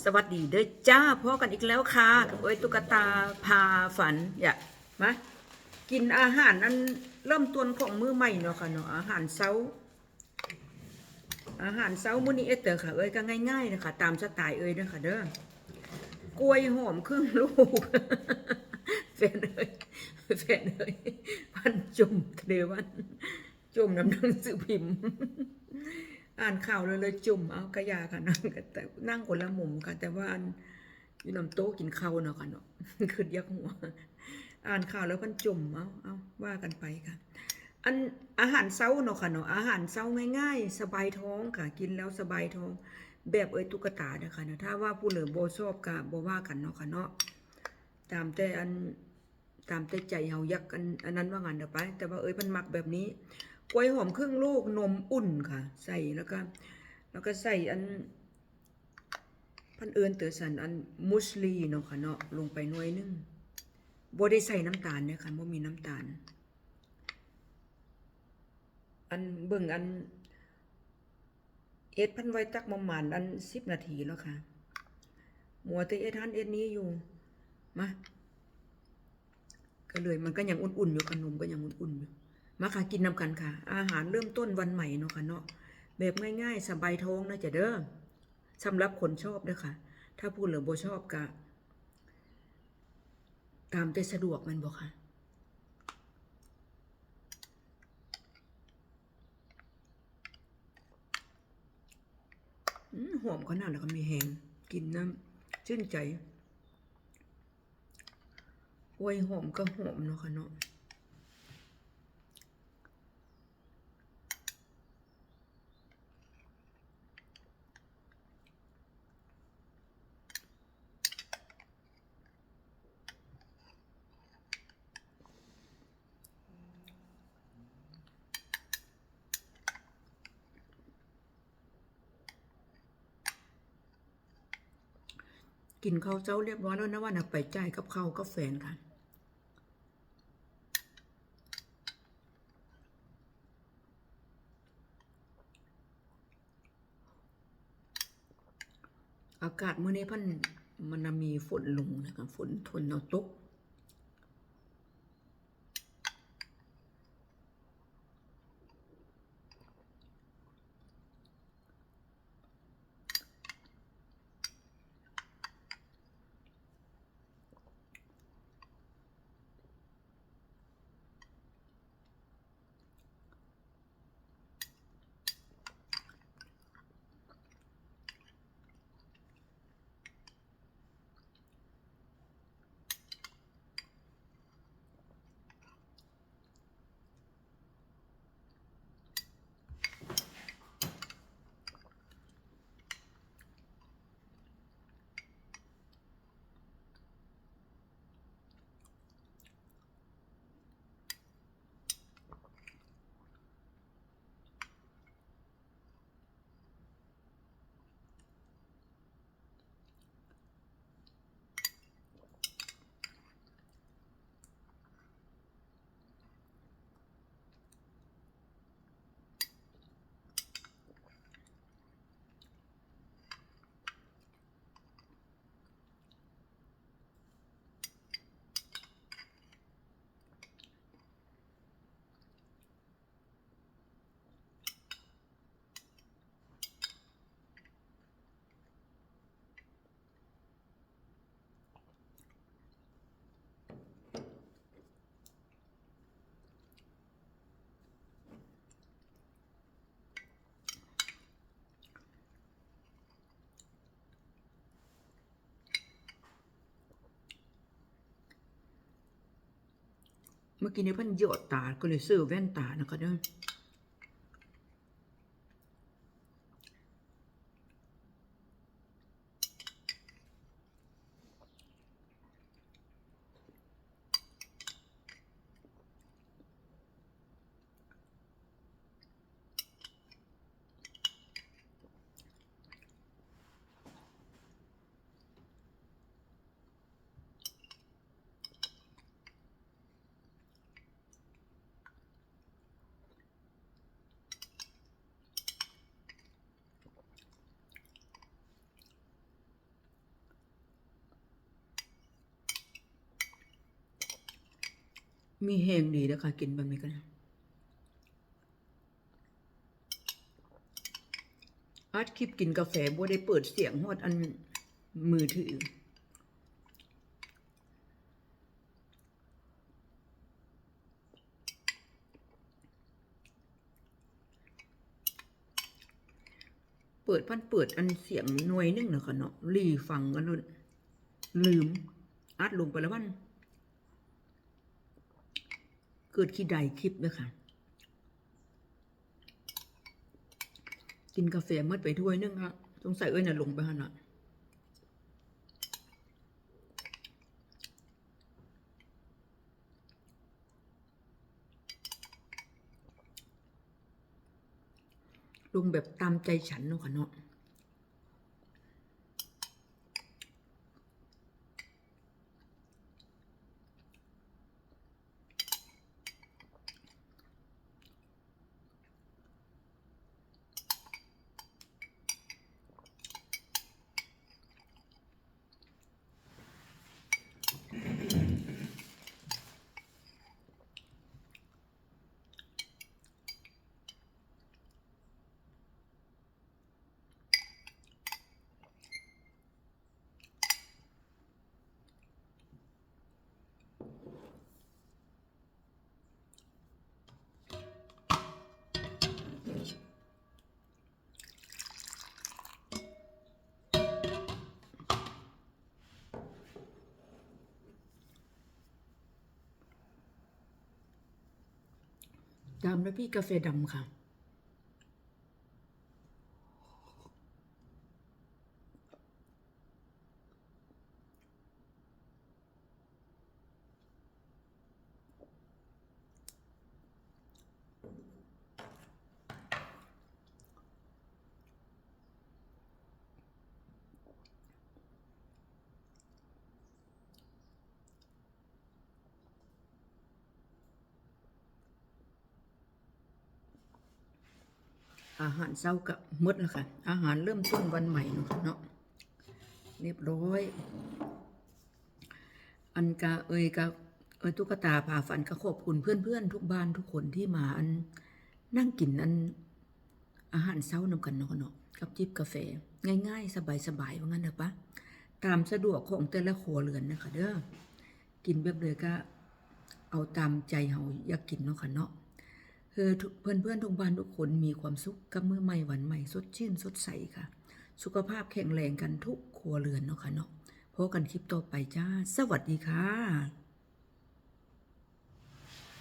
สวัสดีเด้อจ้าพ่อกันอีกแล้วค่ะกับเอ้ยตุ๊กตาพาฝันอย่ามากินอาหารนั้นเริ่มต้นของมื้อใหม่เนาะค่ะเนาะอาหารเช้า อาหารเช้ามื้อนี้เอเตอร์ค่ะเอ้ยก็ง่ายๆนะคะตามสไตล์เอ้ยเด้อค่ะเด้อกล้วยหอมครึ่งลูกแฟนเอ้ยแฟนเอ้ยพันจุ่มเลวันจุ่มน้ำหนังสือพิมพ์ อ่านข่าวเลยเลยจุ่มเอากระยาค่ะนั่งแต่นั่งคนละมุมค่ะแต่ว่าอยู่นำโต๊ะกินข้าวเนาะค่ะเนาะคือยักหัว อ่านข่าวแล้วมันจุ่มเอาเอาว่ากันไปค่ะ อันอาหารเช้าเนาะค่ะเนาะอาหารเช้าง่าย ๆ สบายท้องค่ะ กินแล้วสบายท้อง แบบเอ้ยตุ๊กตาเนาะค่ะเนาะถ้าว่าผู้เหลือโบชอบก็บ่ว่ากันเนาะค่ะเนาะตามแต่อันตามแต่ใจเฮายักอันอันนั้นว่างันเด้อไป แต่ว่าเอ้ยมันมักแบบนี้ กล้วยหอมครึ่งลูกนมอุ่นค่ะ ใส่แล้วก็ แล้วก็ใส่อัน พันเอิญเตอสันอันมุสลีเนาะค่ะเนาะลงไปหน่วยนึงบ่ได้ใส่น้ำตาลเนี่ยค่ะบ่มีน้ำตาล อันเบิ่งอันเอ็ดพันไว้ตักประมาณอันสิบนาทีแล้วค่ะมัวแต่เอ็ดทันเอ็ดนี้อยู่มาก็เลยมันก็ยังอุ่นๆอยู่ขนมก็ยังอุ่นๆอยู่ มาค่ะกินนำกันค่ะ อาหารเริ่มต้นวันใหม่เนาะค่ะเนาะแบบง่าย ๆ สบายท้องนะจะเด้อสำหรับคนชอบเด้อค่ะถ้าพูดหรือบชอบก็ตามใจสะดวกมันบอกค่ะอืมหอมขนาดแล้วก็มีแหงกินน้ำชื่นใจโอ้ยหอมก็หอมเนาะค่ะเนาะ กินข้าวเจ้าเรียบร้อยแล้วนะว่านะไปจ่ายกับข้าวกับแฟนค่ะอากาศเมื่อนี้พันมันมีฝนลงนะคะฝนทนเอาตก เมื่อกี้นี้เพันหยอดตา ก็เลยซื้อแว่นตานะคะเด้อ มีแหงดีนะคะกินแบบนี้กันอัดคลิปกินกาแฟบ่ได้เปิดเสียงฮอดอันมือถือ เปิดพันเปิดอันเสียงหน่วยหนึงนะคะเนาะรีฟังกันเลยลืม อัดลงไปแล้วมัน เกิดขี้ใดคลิปเลยค่ะ กินกาแฟหมดไปถ้วยนึงค่ะสงสัยเอ้ยน่ะลงไปหันอะลงแบบตามใจฉันเนาะค่ะเนาะ ดำแล้วพี่กาแฟดำค่ะ อาหารเช้ากับมดแล้วค่ะ อาหารเริ่มต้นวันใหม่เนาะเนาะเรียบร้อย อันกาเอยกาเอยตุ๊กตาพาฝันก็ขอบคุณเพื่อนๆ ทุกบ้านทุกคนที่มาอันนั่งกินอันอาหารเช้านำกันเนาะค่ะเนาะกับจิบกาแฟ ง่ายๆ สบายๆว่างั้นเถอะปะตามสะดวกของแต่ละครัวเรือนนะคะเด้อกินแบบเลยก็เอาตามใจเฮาอยากกินเนาะค่ะเนาะ คือเพื่อนเพื่อนๆทุกบ้านทุกคนมีความสุขกับมือใหม่หวันใหม่สดชื่นสดใสค่ะ สุขภาพแข็งแรงกันทุกครัวเรือนเนาะค่ะเนาะพบกันคลิปต่อไปจ้า สวัสดีค่ะ